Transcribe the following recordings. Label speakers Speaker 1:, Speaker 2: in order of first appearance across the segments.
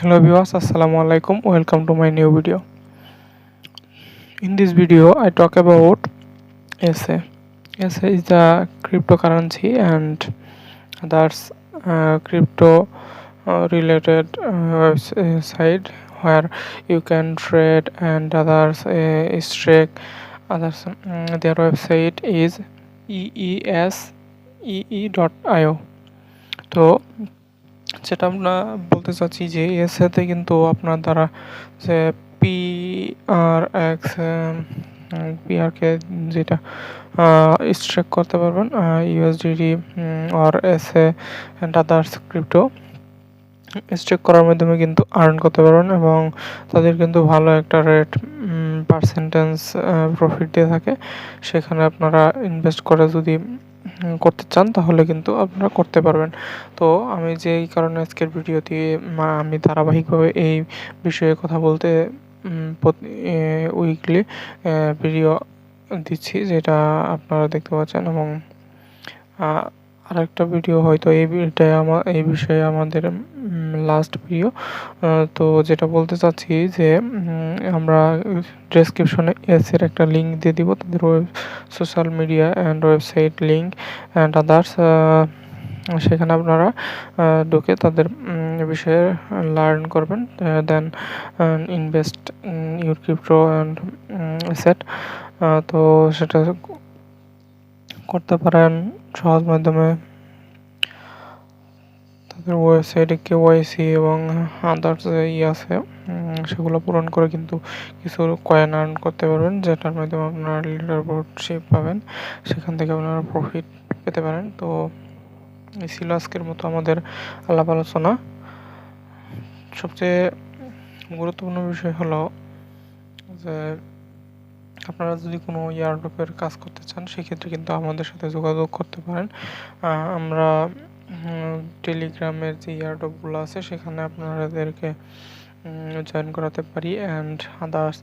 Speaker 1: Hello viewers, Assalamu alaikum. Welcome to my new video. In this video, I talk about SA. SA is the cryptocurrency and others uh, crypto uh, related uh, site where you can trade and others uh, stake. Others um, their website is eesee.io. তো যেটা আমরা বলতে চাচ্ছি যে এসএতে কিন্তু আপনার দ্বারা যে পি আর এক্স পিআরকে যেটা স্ট্রেক করতে পারবেন USDD R S A and others crypto stake করার মাধ্যমে কিন্তু আর্ন করতে পারবেন এবং তাদের কিন্তু ভালো একটা রেট পার্সেন্টেজ প্রফিট দিয়ে থাকে, সেখানে আপনারা ইনভেস্ট করে যদি করতে চান, তাহলে কিন্তু আপনারা করতে পারবেন। তো আমি যে এই কারণে আজকের ভিডিও দিয়ে আমি ধারাবাহিকভাবে এই বিষয়ে কথা বলতে উইকলি ভিডিও দিচ্ছি, যেটা আপনারা দেখতে পাচ্ছেন এবং আরেকটা ভিডিও হয়তো এই এটাই আমার এই বিষয়ে আমাদের লাস্ট ভিডিও তো যেটা বলতে চাচ্ছি যে আমরা ডেসক্রিপশনে এসের একটা লিঙ্ক দিয়ে দিব, তাদের web social media and website link and others সেখানে আপনারা ঢুকে তাদের বিষয়ে লার্ন করবেন then invest your crypto and set তো সেটা করতে পারেন সহজ মাধ্যমে তাদের ওয়েবসাইটে কেওয়াইসি এবং আদার্স ই আছে। সেগুলো পূরণ করে কিন্তু কিছু কয়েন আর্ন করতে পারবেন, যেটার মাধ্যমে আপনারা লিডার বোর্ডশিপ পাবেন। সেখান থেকে আপনারা প্রফিট পেতে পারেন। তো এই ছিল আজকের মতো আমাদের আলাপ আলোচনা। সবচেয়ে গুরুত্বপূর্ণ বিষয় হলো যে আপনারা যদি কোনো ইয়ারড্রপের কাজ করতে চান, সেক্ষেত্রে কিন্তু আমাদের সাথে যোগাযোগ করতে পারেন। আমরা টেলিগ্রামের যে ইয়ারড্রপগুলো আছে, সেখানে আপনাদেরকে জয়েন করাতে পারি। অ্যান্ড আদার্স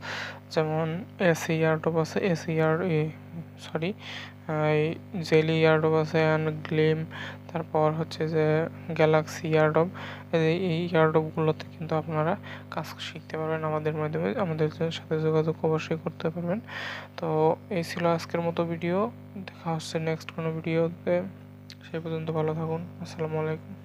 Speaker 1: যেমন এস ইয়ারড্রপ আছে এস ইয়ার সরি জেলি ইয়ার্ডব আছে অ্যান্ড গ্লিম তারপর হচ্ছে যে গ্যালাক্সি ইয়ার্ডব এই ইয়ার্ডবগুলোতে কিন্তু আপনারা কাজ শিখতে পারবেন আমাদের মাধ্যমে, আমাদের সাথে যোগাযোগ অবশ্যই করতে পারবেন। তো এই ছিল আজকের মতো ভিডিও দেখা হচ্ছে নেক্সট কোনো ভিডিওতে সেই পর্যন্ত ভালো থাকুন, আসসালামু আলাইকুম।